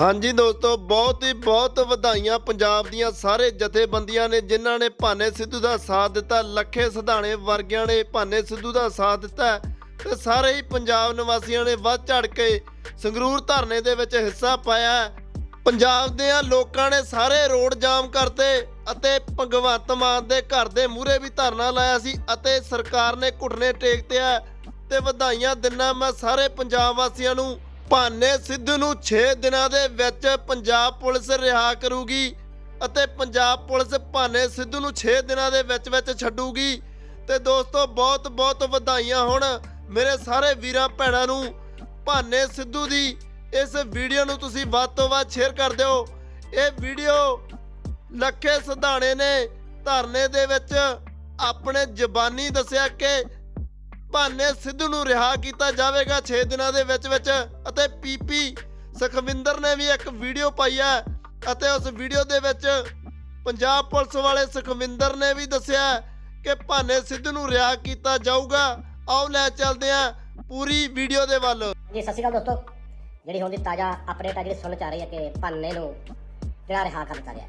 ਹਾਂਜੀ ਦੋਸਤੋ, ਬਹੁਤ ਹੀ ਬਹੁਤ ਵਧਾਈਆਂ ਪੰਜਾਬ ਦੀਆਂ ਸਾਰੇ ਜਥੇਬੰਦੀਆਂ ਨੇ ਜਿਨ੍ਹਾਂ ਨੇ ਭਾਨੇ ਸਿੱਧੂ ਦਾ ਸਾਥ ਦਿੱਤਾ। ਲੱਖੇ ਸਿਧਾਣੇ ਵਰਗਿਆਂ ਨੇ ਭਾਨੇ ਸਿੱਧੂ ਦਾ ਸਾਥ ਦਿੱਤਾ ਤੇ ਸਾਰੇ ਹੀ ਪੰਜਾਬ ਨਿਵਾਸੀਆਂ ਨੇ ਵੱਧ ਚੜ ਕੇ ਸੰਗਰੂਰ ਧਰਨੇ ਦੇ ਵਿੱਚ ਹਿੱਸਾ ਪਾਇਆ ਪੰਜਾਬ ਦੇ ਲੋਕਾਂ ਨੇ ਸਾਰੇ ਰੋਡ ਜਾਮ ਕਰਤੇ ਅਤੇ ਭਗਵੰਤ ਮਾਨ ਦੇ ਘਰ ਦੇ ਮੂਹਰੇ ਵੀ ਧਰਨਾ ਲਾਇਆ ਸੀ ਅਤੇ ਸਰਕਾਰ ਨੇ ਘੁੱਟਣੇ ਟੇਕ ਤੇ ਆ ਤੇ ਵਧਾਈਆਂ ਦਿਨਾਂ ਮੈਂ ਸਾਰੇ ਪੰਜਾਬ ਵਾਸੀਆਂ ਨੂੰ। ਭਾਨੇ ਸਿੱਧੂ ਨੂੰ 6 ਦਿਨਾਂ ਦੇ ਵਿੱਚ ਪੰਜਾਬ ਪੁਲਿਸ ਰਿਹਾ ਕਰੂਗੀ ਅਤੇ ਪੰਜਾਬ ਪੁਲਿਸ ਭਾਨੇ ਸਿੱਧੂ ਨੂੰ 6 ਦਿਨਾਂ ਦੇ ਵਿੱਚ ਵਿੱਚ ਛੱਡੂਗੀ। ਤੇ ਦੋਸਤੋ, ਬਹੁਤ ਬਹੁਤ ਵਧਾਈਆਂ ਹੁਣ ਮੇਰੇ ਸਾਰੇ ਵੀਰਾਂ ਭੈਣਾਂ ਨੂੰ। ਭਾਨੇ ਸਿੱਧੂ ਦੀ ਇਸ ਵੀਡੀਓ ਨੂੰ ਤੁਸੀਂ ਵੱਧ ਤੋਂ ਵੱਧ ਸ਼ੇਅਰ ਕਰ ਦਿਓ। ਇਹ ਵੀਡੀਓ ਲੱਖੇ ਸਿਧਾਣੇ ਨੇ ਧਰਨੇ ਦੇ ਵਿੱਚ ਆਪਣੇ ਜ਼ਬਾਨੀ ਦੱਸਿਆ ਕਿ ਭਾਨੇ ਸਿੱਧੂ ਨੂੰ ਰਿਹਾ ਕੀਤਾ ਜਾਵੇਗਾ 6 ਦਿਨਾਂ ਦੇ ਵਿੱਚ ਵਿੱਚ। ਅਤੇ ਪੀਪੀ ਸੁਖਵਿੰਦਰ ਨੇ ਵੀ ਇੱਕ ਵੀਡੀਓ ਪਾਈ ਹੈ ਅਤੇ ਉਸ ਵੀਡੀਓ ਦੇ ਵਿੱਚ ਪੰਜਾਬ ਪੁਲਿਸ ਵਾਲੇ ਸੁਖਵਿੰਦਰ ਨੇ ਵੀ ਦੱਸਿਆ ਕਿ ਭਾਨੇ ਸਿੱਧੂ ਨੂੰ ਰਿਹਾ ਕੀਤਾ ਜਾਊਗਾ। ਆਓ ਲੈ ਚੱਲਦੇ ਆ ਪੂਰੀ ਵੀਡੀਓ ਦੇ ਵੱਲ। ਜੀ ਸਤਿ ਸ਼੍ਰੀ ਅਕਾਲ ਦੋਸਤੋ। ਜਿਹੜੀ ਹੁਣ ਦੀ ਤਾਜ਼ਾ ਅਪਡੇਟ ਆ, ਜਿਹੜੀ ਸੁਣਨ ਚ ਆ ਰਹੀ ਹੈ ਕਿ ਪੰਨੇ ਨੂੰ ਜਿਹੜਾ ਰਿਹਾ ਕਰ ਦਿੱਤਾ ਗਿਆ